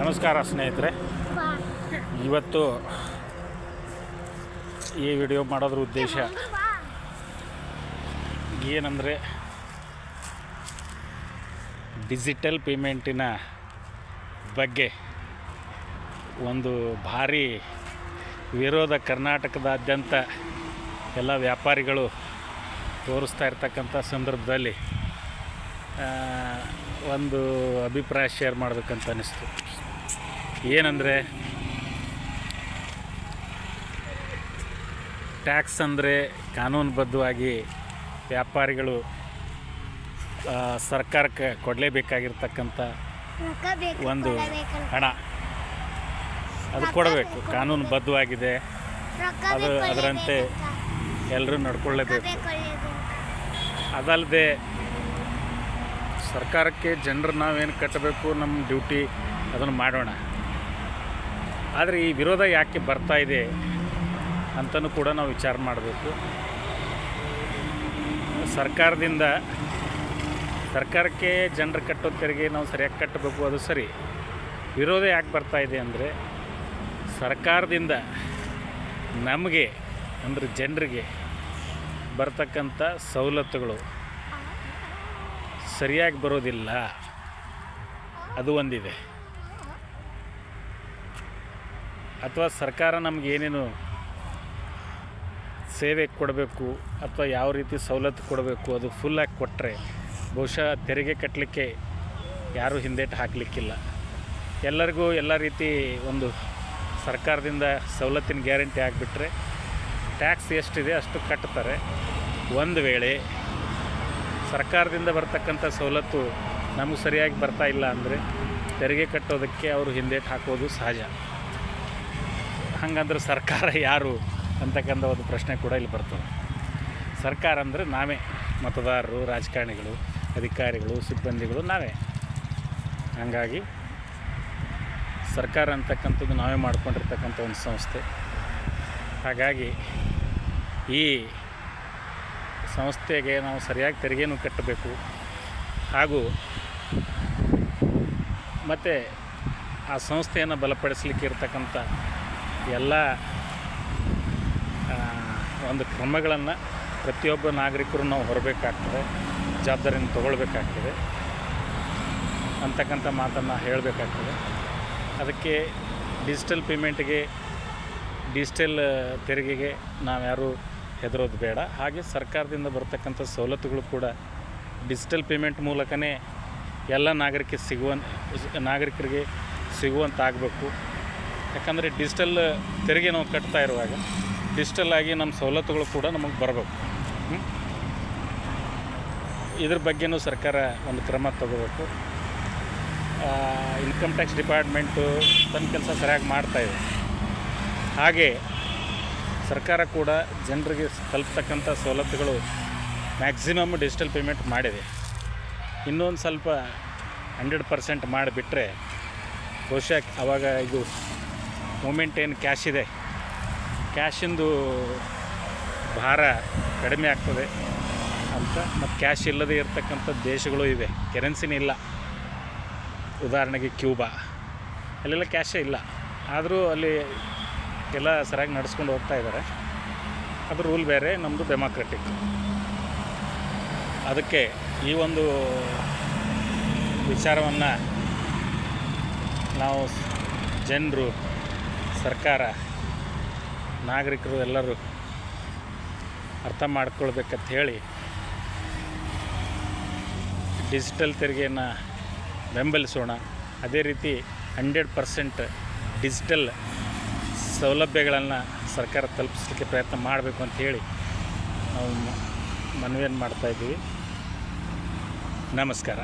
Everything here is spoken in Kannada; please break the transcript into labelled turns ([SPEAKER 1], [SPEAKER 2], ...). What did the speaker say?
[SPEAKER 1] ನಮಸ್ಕಾರ ಸ್ನೇಹಿತರೆ. ಇವತ್ತು ಈ ವಿಡಿಯೋ ಮಾಡೋದ್ರ ಉದ್ದೇಶ ಏನಂದರೆ ಡಿಜಿಟಲ್ ಪೇಮೆಂಟಿನ ಬಗ್ಗೆ ಒಂದು ಭಾರಿ ವಿರೋಧ ಕರ್ನಾಟಕದಾದ್ಯಂತ ಎಲ್ಲ ವ್ಯಾಪಾರಿಗಳು ತೋರಿಸ್ತಾ ಇರ್ತಕ್ಕಂಥ ಸಂದರ್ಭದಲ್ಲಿ ಒಂದು ಅಭಿಪ್ರಾಯ ಶೇರ್ ಮಾಡಬೇಕಂತ ಅನ್ನಿಸ್ತು ಏನಂದರೆ ಟ್ಯಾಕ್ಸ್ ಅಂದರೆ ಕಾನೂನುಬದ್ಧವಾಗಿ ವ್ಯಾಪಾರಿಗಳು ಸರ್ಕಾರಕ್ಕೆ ಕೊಡಲೇಬೇಕಾಗಿರ್ತಕ್ಕಂಥ ಒಂದು ಹಣ. ಅದು ಕೊಡಬೇಕು. ಕಾನೂನುಬದ್ಧವಾಗಿದೆ.
[SPEAKER 2] ಬದ್ಧವಾಗಿದೆ
[SPEAKER 1] ಅದು ಅದರಂತೆ ಎಲ್ಲರೂ ನಡ್ಕೊಳ್ಳೇಬೇಕು. ಅದಲ್ಲದೆ ಸರ್ಕಾರಕ್ಕೆ ಜನರು ನಾವೇನು ಕಟ್ಟಬೇಕು ನಮ್ಮ ಡ್ಯೂಟಿ ಅದನ್ನು ಮಾಡೋಣ. ಆದರೆ ಈ ವಿರೋಧ ಯಾಕೆ ಬರ್ತಾ ಇದೆ ಅಂತಲೂ ಕೂಡ ನಾವು ವಿಚಾರ ಮಾಡಬೇಕು. ಸರ್ಕಾರದಿಂದ ಸರ್ಕಾರಕ್ಕೆ ಜನರು ಕಟ್ಟೋ ತೆರಿಗೆ ನಾವು ಸರಿಯಾಗಿ ಕಟ್ಟಬೇಕು, ಅದು ಸರಿ. ವಿರೋಧ ಯಾಕೆ ಬರ್ತಾ ಇದೆ ಅಂದರೆ ಸರ್ಕಾರದಿಂದ ನಮಗೆ, ಅಂದರೆ ಜನರಿಗೆ ಬರ್ತಕ್ಕಂಥ ಸವಲತ್ತುಗಳು ಸರಿಯಾಗಿ ಬರೋದಿಲ್ಲ. ಅದು ಒಂದಿದೆ. ಅಥವಾ ಸರ್ಕಾರ ನಮ್ಗೆ ಏನೇನು ಸೇವೆ ಕೊಡಬೇಕು ಅಥವಾ ಯಾವ ರೀತಿ ಸವಲತ್ತು ಕೊಡಬೇಕು ಅದು ಫುಲ್ಲಾಗಿ ಕೊಟ್ಟರೆ ಬಹುಶಃ ತೆರಿಗೆ ಕಟ್ಟಲಿಕ್ಕೆ ಯಾರೂ ಹಿಂದೇಟು ಹಾಕಲಿಕ್ಕಿಲ್ಲ. ಎಲ್ಲರಿಗೂ ಎಲ್ಲ ರೀತಿ ಒಂದು ಸರ್ಕಾರದಿಂದ ಸವಲತ್ತಿನ ಗ್ಯಾರಂಟಿ ಆಗಿಬಿಟ್ರೆ ಟ್ಯಾಕ್ಸ್ ಎಷ್ಟಿದೆ ಅಷ್ಟು ಕಟ್ತಾರೆ. ಒಂದು ವೇಳೆ ಸರ್ಕಾರದಿಂದ ಬರ್ತಕ್ಕಂಥ ಸವಲತ್ತು ನಮಗೆ ಸರಿಯಾಗಿ ಬರ್ತಾ ಇಲ್ಲ ಅಂದರೆ ತೆರಿಗೆ ಕಟ್ಟೋದಕ್ಕೆ ಅವರು ಹಿಂದೇಟು ಹಾಕೋದು ಸಹಜ. ಹಂಗಂದ್ರೆ ಸರ್ಕಾರ ಯಾರು ಅಂತಕ್ಕಂಥ ಒಂದು ಪ್ರಶ್ನೆ ಕೂಡ ಇಲ್ಲಿ ಬರ್ತದೆ. ಸರ್ಕಾರ ಅಂದರೆ ನಾವೇ, ಮತದಾರರು, ರಾಜಕಾರಣಿಗಳು, ಅಧಿಕಾರಿಗಳು, ಸಿಬ್ಬಂದಿಗಳು ನಾವೇ. ಹಾಗಾಗಿ ಸರ್ಕಾರ ಅಂತಕ್ಕಂಥದ್ದು ನಾವೇ ಮಾಡ್ಕೊಂಡಿರ್ತಕ್ಕಂಥ ಒಂದು ಸಂಸ್ಥೆ. ಹಾಗಾಗಿ ಈ ಸಂಸ್ಥೆಗೆ ನಾವು ಸರಿಯಾಗಿ ತೆರಿಗೆನೂ ಕಟ್ಟಬೇಕು. ಹಾಗೂ ಮತ್ತು ಆ ಸಂಸ್ಥೆಯನ್ನು ಬಲಪಡಿಸಲಿಕ್ಕೆ ಇರತಕ್ಕಂಥ ಎಲ್ಲ ಒಂದು ಕ್ರಮಗಳನ್ನು ಪ್ರತಿಯೊಬ್ಬ ನಾಗರಿಕರು ನಾವು ಹೊರಬೇಕಾಗ್ತದೆ ಜವಾಬ್ದಾರಿಯನ್ನು ತಗೊಳ್ಬೇಕಾಗ್ತದೆ ಅಂತಕ್ಕಂಥ ಮಾತನ್ನು ಹೇಳಬೇಕಾಗ್ತದೆ. ಅದಕ್ಕೆ ಡಿಜಿಟಲ್ ಪೇಮೆಂಟ್ಗೆ, ಡಿಜಿಟಲ್ ತೆರಿಗೆಗೆ ನಾವ್ಯಾರು ಹೆದರೋದು ಬೇಡ. ಹಾಗೆ ಸರ್ಕಾರದಿಂದ ಬರ್ತಕ್ಕಂಥ ಸವಲತ್ತುಗಳು ಕೂಡ ಡಿಜಿಟಲ್ ಪೇಮೆಂಟ್ ಮೂಲಕನೇ ಎಲ್ಲ ನಾಗರಿಕ ಸಿಗುವ ನಾಗರಿಕರಿಗೆ ಸಿಗುವಂತಾಗಬೇಕು. ಯಾಕಂದರೆ ಡಿಜಿಟಲ್ ತೆರಿಗೆ ನಾವು ಕಟ್ತಾ ಇರುವಾಗ ಡಿಜಿಟಲ್ ಆಗಿ ನಮ್ಮ ಸವಲತ್ತುಗಳು ಕೂಡ ನಮಗೆ ಬರಬೇಕು? ಇದ್ರ ಬಗ್ಗೆನೂ ಸರ್ಕಾರ ಒಂದು ಕ್ರಮ ತಗೋಬೇಕು. ಇನ್ಕಮ್ ಟ್ಯಾಕ್ಸ್ ಡಿಪಾರ್ಟ್ಮೆಂಟು ತನ್ನ ಕೆಲಸ ಸರಿಯಾಗಿ ಮಾಡ್ತಾಯಿದೆ ಹಾಗೆ ಸರ್ಕಾರ ಕೂಡ ಜನರಿಗೆ ತಲುಪ್ತಕ್ಕಂಥ ಸವಲತ್ತುಗಳು ಮ್ಯಾಕ್ಸಿಮಮ್ ಡಿಜಿಟಲ್ ಪೇಮೆಂಟ್ ಮಾಡಿದೆ. ಇನ್ನೊಂದು ಸ್ವಲ್ಪ ಹಂಡ್ರೆಡ್ ಪರ್ಸೆಂಟ್ ಮಾಡಿಬಿಟ್ರೆ ಬಹುಶಃ ಆವಾಗ ಇದು ಮೂಮೆಂಟ್ ಏನು ಕ್ಯಾಶ್ ಇದೆ. ಕ್ಯಾಶಿಂದು ಭಾರ ಕಡಿಮೆ ಆಗ್ತದೆ ಅಂತ ಮತ್ತು ಕ್ಯಾಶ್ ಇಲ್ಲದೆ ಇರತಕ್ಕಂಥ ದೇಶಗಳು ಇವೆ. ಕೆರೆನ್ಸಿನೇ ಇಲ್ಲ. ಉದಾಹರಣೆಗೆ ಕ್ಯೂಬಾ. ಅಲ್ಲೆಲ್ಲ ಕ್ಯಾಶೇ ಇಲ್ಲ. ಆದರೂ ಅಲ್ಲಿ ಎಲ್ಲ ಸರಿಯಾಗಿ ನಡೆಸ್ಕೊಂಡು ಹೋಗ್ತಾ ಇದ್ದಾರೆ. ಅದು ರೂಲ್ ಬೇರೆ ನಮ್ಮದು ಡೆಮಾಕ್ರೆಟಿಕ್. ಅದಕ್ಕೆ ಈ ಒಂದು ವಿಚಾರವನ್ನು ನಾವು ಜನರು ಸರ್ಕಾರ, ನಾಗರಿಕರು ಎಲ್ಲರೂ ಅರ್ಥ ಮಾಡ್ಕೊಳ್ಬೇಕಂತ ಹೇಳಿ ಡಿಜಿಟಲ್ ತೆರಿಗೆಯನ್ನು ಬೆಂಬಲಿಸೋಣ. ಅದೇ ರೀತಿ ಹಂಡ್ರೆಡ್ ಪರ್ಸೆಂಟ್ ಡಿಜಿಟಲ್ ಸೌಲಭ್ಯಗಳನ್ನು ಸರ್ಕಾರ ತಲುಪಿಸಲಿಕ್ಕೆ ಪ್ರಯತ್ನ ಮಾಡಬೇಕು ಅಂತ ಹೇಳಿ ನಾವು ಮನವಿಯನ್ನು ಮಾಡ್ತಾಯಿದ್ದೀವಿ ನಮಸ್ಕಾರ.